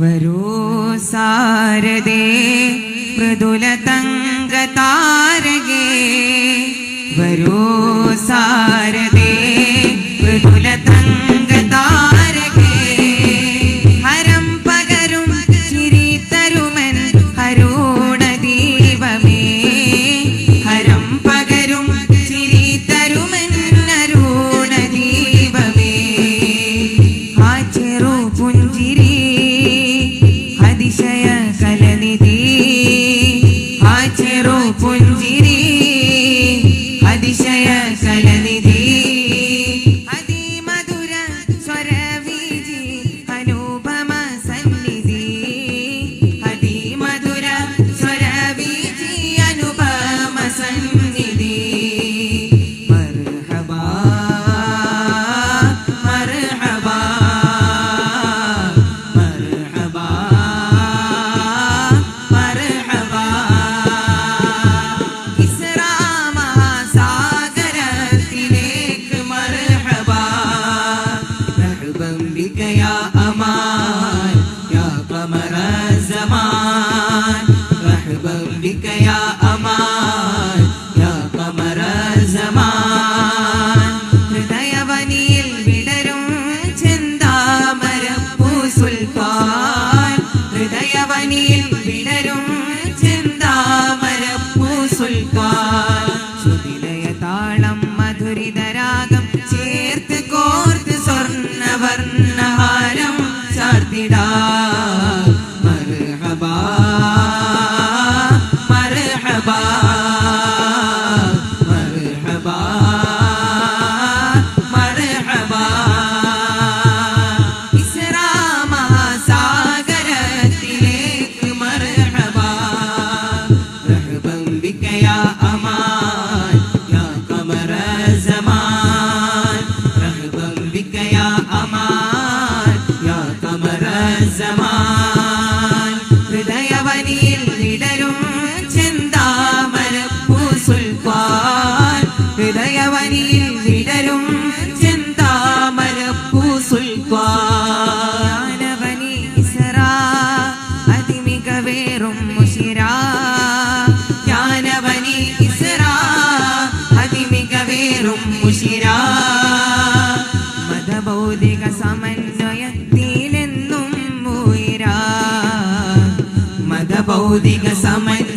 വരൂ സാരദേ മൃദുല തങ്ക താരകേ വരൂ സാരദേ അംബികയാ അമാ. না സാത്വിക സമന്വയത്തിലെന്നും ഉയരാ. മതഭൗതിക സമന്വയ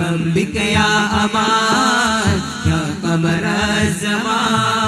حبيبا بك يا أمان يا قمر الزمان